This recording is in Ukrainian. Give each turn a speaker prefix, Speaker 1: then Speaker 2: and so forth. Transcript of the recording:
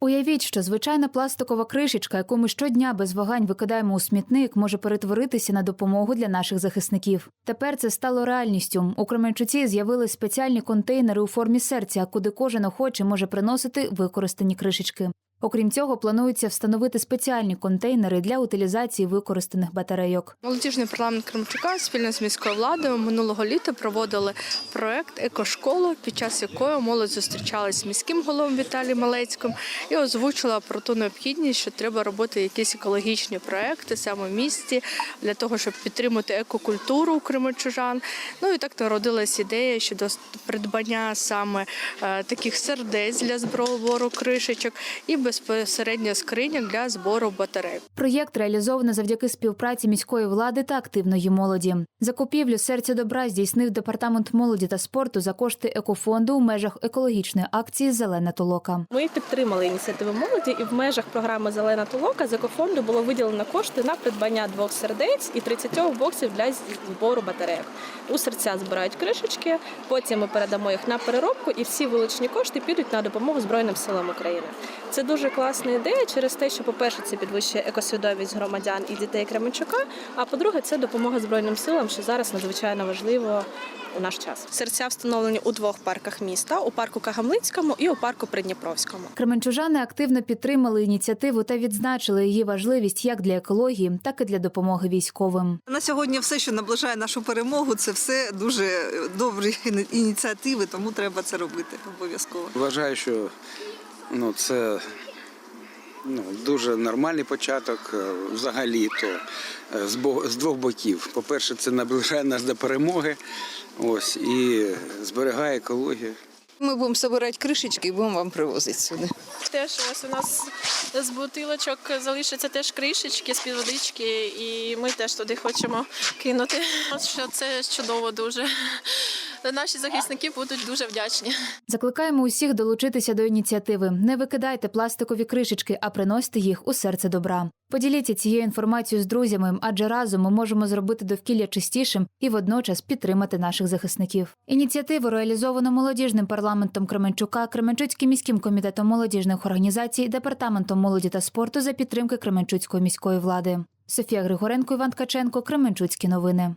Speaker 1: Уявіть, що звичайна пластикова кришечка, яку ми щодня без вагань викидаємо у смітник, може перетворитися на допомогу для наших захисників. Тепер це стало реальністю. У Кременчуці з'явились спеціальні контейнери у формі серця, куди кожен охоче може приносити використані кришечки. Окрім цього, планується встановити спеціальні контейнери для утилізації використаних батарейок.
Speaker 2: Молодіжний парламент Кремчука спільно з міською владою минулого літа проводили проект Екошкола, під час якої молодь зустрічалась з міським головою Віталієм Малецьким і озвучила про ту необхідність, що треба робити якісь екологічні проекти саме в місті для того, щоб підтримати екокультуру у кременчужан. Ну і так народилась ідея щодо придбання саме е, таких сердець для збору кришечок і безпосередньо скриньок для збору батарей.
Speaker 1: Проєкт реалізовано завдяки співпраці міської влади та активної молоді. Закупівлю серця добра здійснив департамент молоді та спорту за кошти екофонду у межах екологічної акції Зелена толока.
Speaker 3: Ми підтримали ініціативу молоді, і в межах програми Зелена толока з екофонду було виділено кошти на придбання двох сердець і 30 боксів для збору батарейок. У серця збирають кришечки, потім ми передамо їх на переробку, і всі вилучені кошти підуть на допомогу Збройним силам України. Це дуже класна ідея через те, що, по-перше, це підвищує екосвідомість громадян і дітей Кременчука. А по-друге, це допомога Збройним силам, що зараз надзвичайно важливо у наш час. Серця встановлені у двох парках міста: у парку Кагамлицькому і у парку Придніпровському.
Speaker 1: Кременчужани активно підтримали ініціативу та відзначили її важливість як для екології, так і для допомоги військовим.
Speaker 4: На сьогодні все, що наближає нашу перемогу, це все дуже добрі ініціативи, тому треба це робити обов'язково.
Speaker 5: Вважаю, що ну, це ну, дуже нормальний початок е, взагалі то е, з, бо- з двох боків. По-перше, це наближає нас до перемоги ось, і зберігає екологію.
Speaker 6: Ми будемо збирати кришечки і будемо вам привозити сюди.
Speaker 7: Теж ось у нас з бутилочок залишаться теж кришечки з під водички, і ми теж туди хочемо кинути. Що це чудово дуже. Наші захисники будуть дуже вдячні.
Speaker 1: Закликаємо усіх долучитися до ініціативи. Не викидайте пластикові кришечки, а приносьте їх у серце добра. Поділіться цією інформацією з друзями, адже разом ми можемо зробити довкілля чистішим і водночас підтримати наших захисників. Ініціативу реалізовано молодіжним парламентом Кременчука, Кременчуцьким міським комітетом молодіжних організацій, департаментом молоді та спорту за підтримки Кременчуцької міської влади. Софія Григоренко, Іван Ткаченко, Кременчуцькі новини.